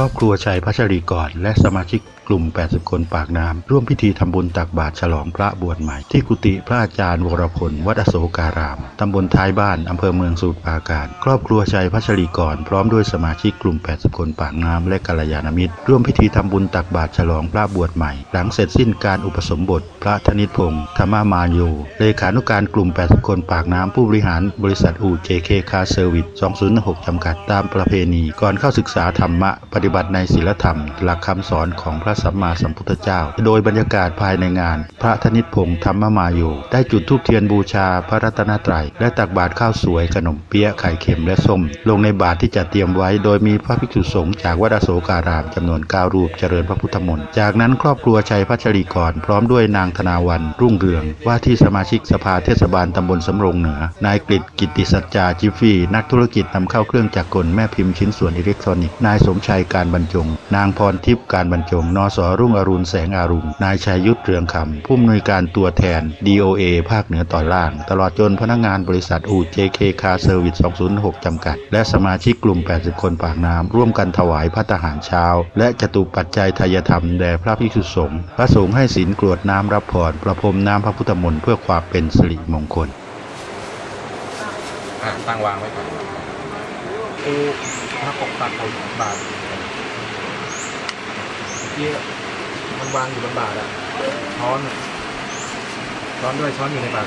รอบครัวชัยพัชรีกรและสมาชิกกลุ่ม 80 คนปากน้ำร่วมพิธีทำบุญตักบาตรฉลองพระบวชใหม่ ที่กุฏิพระอาจารย์วรพล วัดอโศการาม ตำบลท้ายบ้าน อำเภอเมืองสมุทรปราการ ครอบครัวชัยพัชรีกร พร้อมด้วยสมาชิกกลุ่ม 80 คนปากน้ำและกัลยาณมิตร ร่วมพิธีทำบุญตักบาตรฉลองพระบวชใหม่ หลังเสร็จสิ้นการอุปสมบท พระธนิตพงศ์ธรรมามาโยเลขานุการกลุ่ม 80 คนปากน้ำผู้บริหารบริษัทอู่ JK Car Service 206 จำกัดตามประเพณีก่อนเข้าศึกษาธรรมะปฏิบัติในศีลธรรม หลักคำสอนของพระสัมมาสัมพุทธเจ้า โดยบรรยากาศภายในงาน พระธนิตพงศ์ธรรมมาโยได้จุดธูปเทียนบูชาพระรัตนตรัย และตักบาตรข้าวสวยขนมเปี๊ยะไข่เค็มและส้ม ลงในบาตรที่จัดเตรียมไว้ โดยมีพระภิกษุสงฆ์จากวัดอโศการามจำนวน9รูปเจริญพระพุทธมนต์จากนั้นครอบครัวชัยพัชรีกรพร้อมด้วยนางธนาวันรุ่งเรือง ว่าที่สมาชิกสภาเทศบาลตำบลสำโรงเหนือนายกฤษกิตติสัจจาจิฟฟี่นักธุรกิจนำเข้าเครื่องจักรกลแม่พิมพ์ชิ้นส่วนอิเล็กทรอนิกส์นายสมชัยการบรรจง นางพรทิพย์การบรรจง นสรุ่งอรุณแสงอารุณ นายชัยยุทธเรืองคำผู้อำนวยการตัวแทน DOA ภาคเหนือตอนล่าง ตลอดจนพนักงานบริษัทอู่ JK Car Service 206 จำกัด และสมาชิกกลุ่ม 80 คนปากน้ำร่วมกันถวายพระทหารเช้า และจตุปัจจัยทายธรรมแด่พระภิกษุสงฆ์พระสงฆ์ให้ศีลกรวดน้ำรับพรประพรมน้ำพระพุทธมนต์เพื่อความเป็นสิริมงคลอะตั้งวางไว้ก่อนปูพระปกตักของบาท ที่มันวางอยู่บนบาทอะช้อนช้อนด้วยช้อนอยู่ในบาท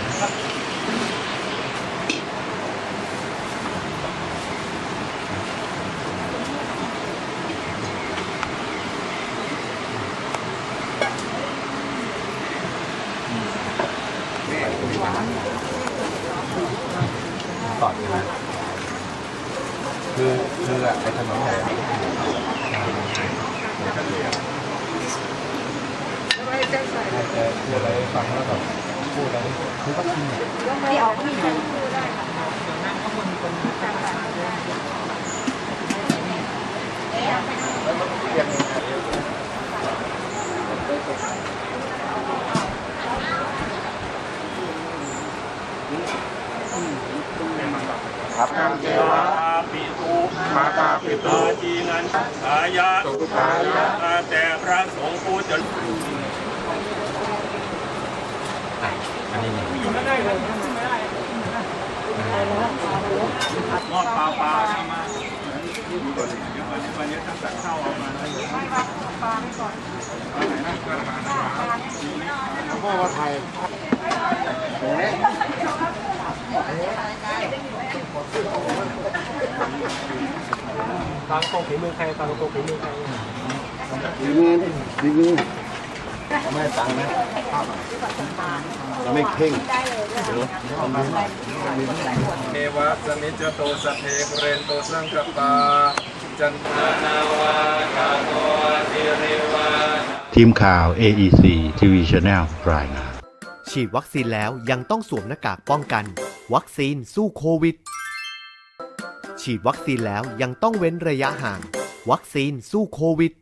ก่อนใช่ไหมคือคือไอ้ถนนใหญ่ให้แกพูดอะไรให้ฟังแล้วแบบพูดอะไร คือก็จริงอะไม่ออกไม่ครับเทวาปิตุมาตาปิตุจีนันสายะตุตายะข้าแต่พระสงฆ์ผู้เจริญ อันนี้เนี่ยมอดปลาปลาใช่ไหมเดี๋ยววันนี้วันนี้ตั้งแต่เข้าเอามาให้พ่อว่าไทยตามตรงฝีมือใครตามตรงฝีมือใครดีเงินดี เงินไม่ให้ตังค์นะเราไม่เข่งเทวะสมิจจโตสพเพปุเรนโตสังกปปาจันทนาวาคาโตสิริวาทีมข่าว AEC TV Channel รายงานฉีดวัคซีนแล้วยังต้องสวมหน้ากากป้องกัน วัคซีนสู้โควิด ฉีดวัคซีนแล้วยังต้องเว้นระยะห่าง วัคซีนสู้โควิด